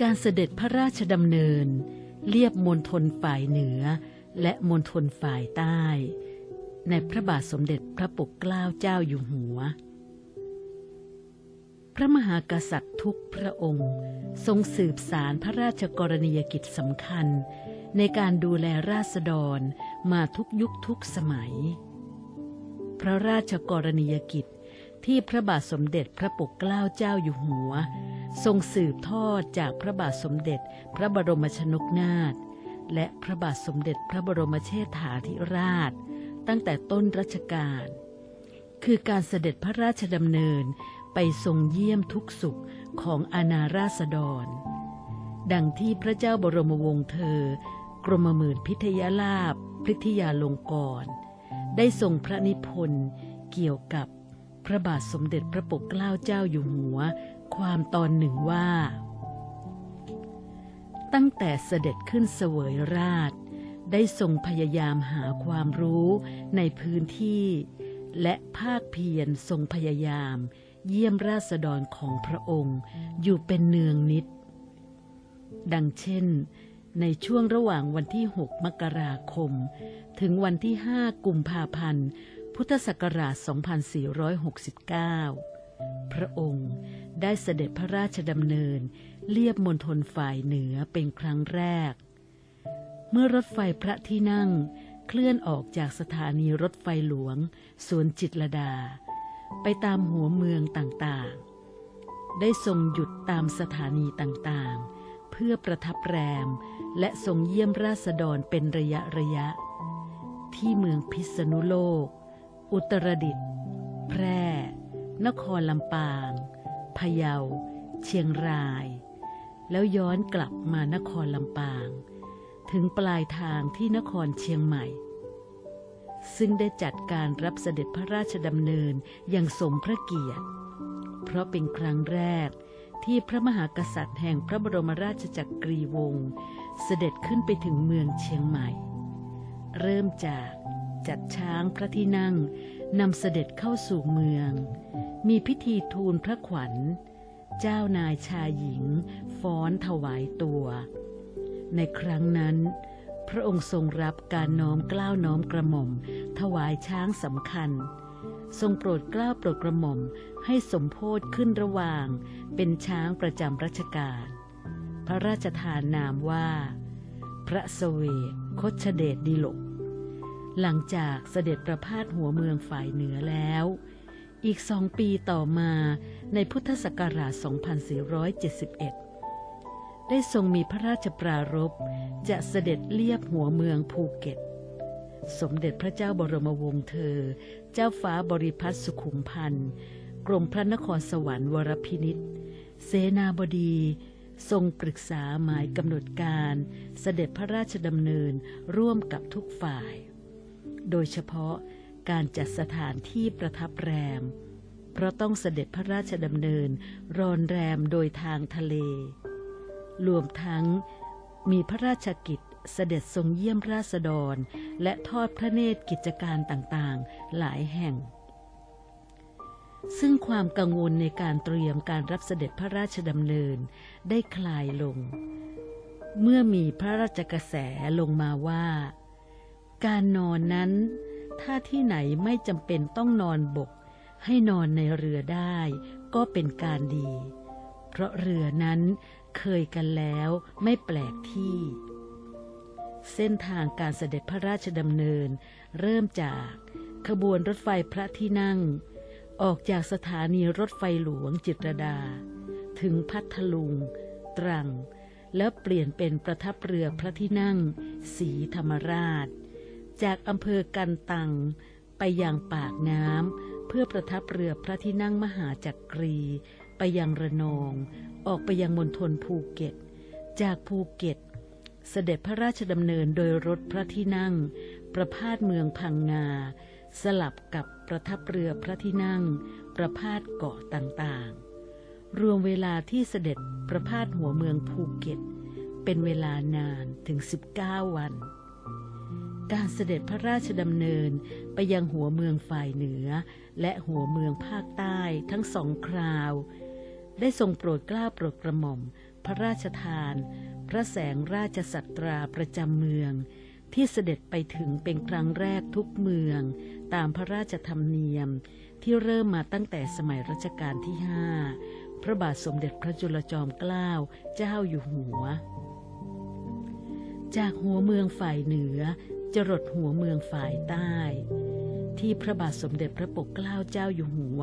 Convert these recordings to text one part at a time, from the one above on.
การเสด็จพระราชดำเนิน เลียบมณฑลฝ่ายเหนือ และมณฑลฝ่ายใต้ ในพระบาทสมเด็จพระปกเกล้าเจ้าอยู่หัว พระมหากษัตริย์ทุกพระองค์ ทรงสืบสารพระราชกรณียกิจสำคัญ ในการดูแลราษฎรมาทุกยุคทุกสมัย พระราชกรณียกิจที่พระบาทสมเด็จพระปกเกล้าเจ้าอยู่หัว ทรงสืบทอดจากพระบาทสมเด็จพระบรมชนกนาถและพระบาทสมเด็จพระบรมเชษฐาธิราช ตั้งแต่ต้นรัชกาล คือการเสด็จพระราชดำเนินไปทรงเยี่ยมทุกสุขของอาณาราษฎร ดังที่พระเจ้าบรมวงศ์เธอ กรมหมื่นพิทยาลาภพิทยาลงกร ได้ทรงพระนิพนธ์เกี่ยวกับ พระบาทสมเด็จพระปกเกล้าเจ้าอยู่หัว ความตอนหนึ่งว่า ตั้งแต่เสด็จขึ้นเสวยราช ได้ทรงพยายามหาความรู้ในพื้นที่ และภาคเพียรทรงพยายาม เยี่ยมราษฎรของพระองค์อยู่เป็นเนืองนิด ดังเช่น ในช่วงระหว่างวันที่ 6 มกราคม ถึงวันที่ 5 กุมภาพันธ์ พุทธศักราช 2469 พระองค์ได้เสด็จพระราชดำเนินเลียบมณฑลฝ่ายเหนือเป็นครั้งแรก เมื่อรถไฟพระที่นั่งเคลื่อนออกจากสถานีรถไฟหลวง สวนจิตรดา ไปตามหัวเมืองต่างๆ ได้ทรงหยุดตามสถานีต่างๆ เพื่อประทับแรมและทรงเยี่ยมราษฎรเป็นระยะระยะ ที่เมืองพิษณุโลก อุตรดิตถ์แพร่ นครลำปาง พะเยา เชียงราย แล้วย้อนกลับมานครลำปาง ถึงปลายทางที่นครเชียงใหม่ ซึ่งได้จัดการรับเสด็จพระราชดำเนินอย่างสมพระเกียรติ เพราะเป็นครั้งแรกที่พระมหากษัตริย์แห่งพระบรมราชจักรีวงศ์เสด็จขึ้นไปถึงเมืองเชียงใหม่ เริ่มจาก จัดช้างพระที่นั่งนำเสด็จเข้าสู่เมือง มีพิธีทูลพระขวัญ เจ้านายชายหญิง ฟ้อนถวายตัว ในครั้งนั้น พระองค์ทรงรับการน้อมกล้าวน้อมกระหม่อม ถวายช้างสำคัญ ทรงโปรดกล้าโปรดกระหม่อมให้สมโพธขึ้นระหว่าง เป็นช้างประจำรัชกาลพระราชทานนามว่า พระสเวคชเดชดีหลก หลังจากเสด็จประพาสหัวเมืองฝ่ายเหนือแล้ว อีกสองปีต่อมาในพุทธศักราช 2471 ได้ทรงมีพระราชปรารภจะเสด็จเลียบหัวเมืองภูเก็ต สมเด็จพระเจ้าบรมวงศ์เธอ เจ้าฟ้าบริพัตรสุขุมพันธ์กรมพระนครสวรรค์วรพินิษเสนาบดีทรงปรึกษาหมายกำหนดการเสด็จพระราชดำเนินร่วมกับทุกฝ่าย โดยเฉพาะการจัดสถานที่ประทับแรม เพราะต้องเสด็จพระราชดำเนินรอนแรมโดยทางทะเล รวมทั้งมีพระราชกิจเสด็จทรงเยี่ยมราษฎร และทอดพระเนตรกิจการต่างๆ หลายแห่ง ซึ่งความกังวลในการเตรียมการรับเสด็จพระราชดำเนินได้คลายลง เมื่อมีพระราชกระแสลงมาว่า การนอนนั้น ถ้าที่ไหนไม่จำเป็นต้องนอนบก ให้นอนในเรือได้ ก็เป็นการดี เพราะเรือนั้นเคยกันแล้วไม่แปลกที่ เส้นทางการเสด็จพระราชดำเนิน เริ่มจากขบวนรถไฟพระที่นั่ง ออกจากสถานีรถไฟหลวงจิตรดา ถึงพัทลุง ตรัง แล้วเปลี่ยนเป็นประทับเรือพระที่นั่ง สีธรรมราช จากอำเภอกันตัง ไปยังปากน้ำเพื่อประทับเรือพระที่นั่งมหาจักรี ไปยังระนอง ออกไปยังมณฑลภูเก็ต จากภูเก็ต เสด็จพระราชดำเนินโดยรถพระที่นั่ง ประพาสเมืองพังงา สลับกับประทับเรือพระที่นั่ง ประพาสเกาะต่างๆ รวมเวลาที่เสด็จประพาสหัวเมืองภูเก็ต เป็นเวลานานถึง 19 วัน การเสด็จพระราชดำเนินไปยังหัวเมืองฝ่ายเหนือ และหัวเมืองภาคใต้ทั้งสองคราว ได้ทรงโปรดกล้าโปรดกระหม่อม พระราชทาน พระแสงราชสัตราประจำเมือง ที่เสด็จไปถึงเป็นครั้งแรกทุกเมือง ตามพระราชธรรมเนียมที่เริ่มมาตั้งแต่สมัยรัชกาลที่ห้าพระบาทสมเด็จพระจุลจอมเกล้าเจ้าอยู่หัว จากหัวเมืองฝ่ายเหนือจรดหัวเมืองฝ่ายใต้ ที่พระบาทสมเด็จพระปกเกล้าเจ้าอยู่หัว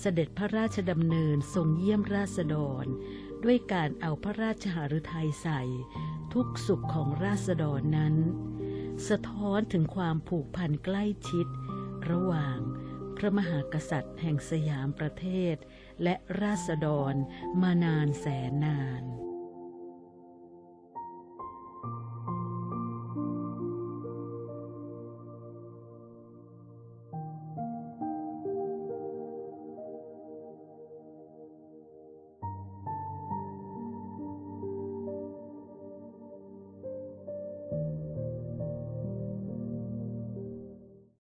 เสด็จพระราชดำเนินทรงเยี่ยมราษฎร ด้วยการเอาพระราชหฤทัยใส่ ทุกสุขของราษฎรนั้น สะท้อนถึงความผูกพันใกล้ชิด ระหว่างพระมหากษัตริย์แห่งสยามประเทศ และราษฎรมานานแสนนาน